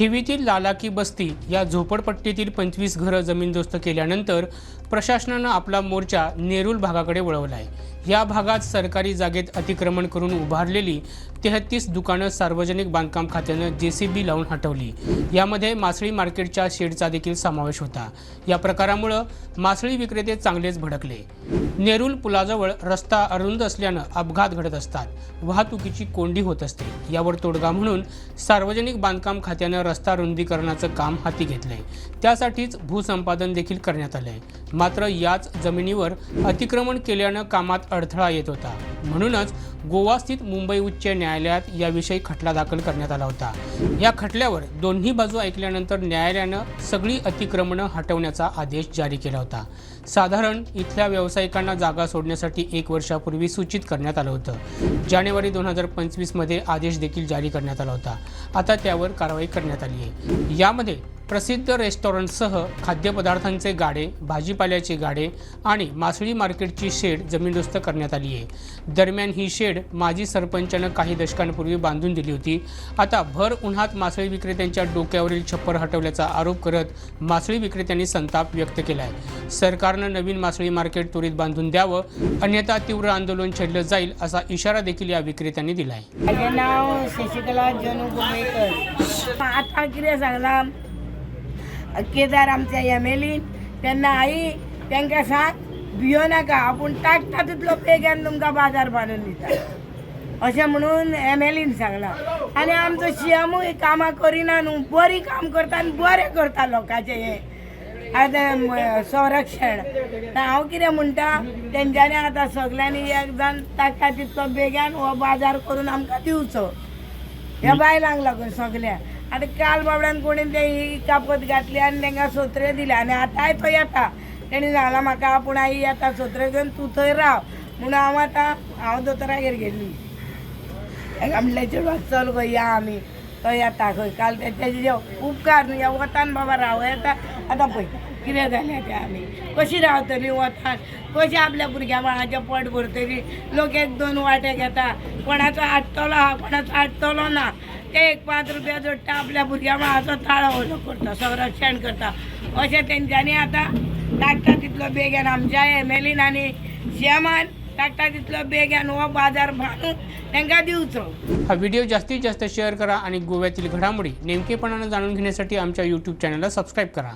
थिवीतील लालाकी बस्ती या झोपडपट्टीतील पंचवीस घरं जमीनदोस्त केल्यानंतर प्रशासनानं आपला मोर्चा नेरुल भागाकडे वळवला आहे. या भागात सरकारी जागेत अतिक्रमण करून उभारलेली तेहतीस दुकानं सार्वजनिक बांधकाम खात्यानं जे सी बी लावून हटवली. यामध्ये मासळी मार्केटच्या शेडचा देखील समावेश होता. या प्रकारामुळं मासळी विक्रेते चांगलेच भडकले. नेरुल पुलाजवळ रस्ता अरुंद असल्यानं अपघात घडत असतात. वाहतुकीची कोंडी होत असते. यावर तोडगा म्हणून सार्वजनिक बांधकाम खात्यानं रस्ता रुंदीकरणाचं काम हाती घेतलंय. त्यासाठीच भूसंपादन देखील करण्यात आलंय. मात्र याच जमिनीवर अतिक्रमण केल्यानं कामात अडथळा येत होता. म्हणूनच गोवा स्थित मुंबई उच्च न्यायालयात याविषयी खटला दाखल करण्यात आला होता. या खटल्यावर दोन्ही बाजू ऐकल्यानंतर न्यायालयानं सगळी अतिक्रमणं हटवण्याचा आदेश जारी केला होता. साधारण इथल्या व्यावसायिकांना जागा सोडण्यासाठी एक वर्षापूर्वी सूचित करण्यात आलं होतं. जानेवारी दोन हजार पंचवीसमध्ये आदेश देखील जारी करण्यात आला होता. आता त्यावर कारवाई करण्यात आली आहे. यामध्ये प्रसिद्ध रेस्टॉरंटसह खाद्यपदार्थांचे गाडे भाजीपाल्याचे गाडे आणि मासळी मार्केटची शेड जमीनदोस्त करण्यात आली आहे. दरम्यान ही शेड माजी सरपंचानं काही दशकांपूर्वी बांधून दिली होती. आता भर उन्हात मासळी विक्रेत्यांच्या डोक्यावरील छप्पर हटवल्याचा आरोप करत मासळी विक्रेत्यांनी संताप व्यक्त केला आहे सरकारनं नवीन मासळी मार्केट त्वरित बांधून द्यावं अन्यथा तीव्र आंदोलन छेडलं जाईल असा इशारा देखील या विक्रेत्यांनी दिला आहे नाव शशिकला जनू केदार आमच्या एम एल तेन्ना आई तांकां सांग भियो नाका. आपूण टाकता तितलो बेग्यान तुमकां बाजार बांदून दिता. अशें म्हणून एम एल सांगलां. आनी आमचो सीएमूय कामां करिना न्हू बरी काम करता आनी बरें करता लोकांचें हें. आतां संरक्षण. हांव कितें म्हणटा तेंच्यांनी आतां सगल्यांनी एक जाण ताका तितलो बेग्यान हो बाजार करून आमकां दिवचो ह्या बायलांक लागून सगल्या आतां काल बाबड्यान कोणी ते ही कापत घातली आनी तांकां सोत्रे दिले. आनी आतांय तो येता. तेणी सांगला म्हाका पूण आई येता सोत्रे घेवन तूं थंय राव म्हणून हांव आतां हांव दोतोरागेर गेल्ली एका म्हणलें चेडवा चल गो या आमी तो येता खंय. काल ते तेजे उपकार न्हू या वतान बाबा राव येता. आतां पळय कितें जालें तें आमी कशी रावतलीं वतान? कशी आपल्या भुरग्या बाळाचें पोट भरतलीं? लोक एक दोन वाटे घेता. कोणाचो आडटलो आहा कोणाचो आडटलो ना. ते एक पांच रुपया जोडटा आपल्या भुरग्या बाळाचो ताळो ओलो करता संरक्षण करता. अशें तेंच्यांनी आतां धाडटा तितलो बेगीन आमच्या एम एल आनी सीएमान धाडटा तितलो बेगीन हो बाजार बांदून तांकां दिवचो हा व्हिडिओ जास्तीत जास्त शेअर करा आणि गोव्यातील घडामोडी नेमकेपणानं जाणून घेण्यासाठी आमच्या यूट्यूब चॅनलला सबस्क्राईब करा.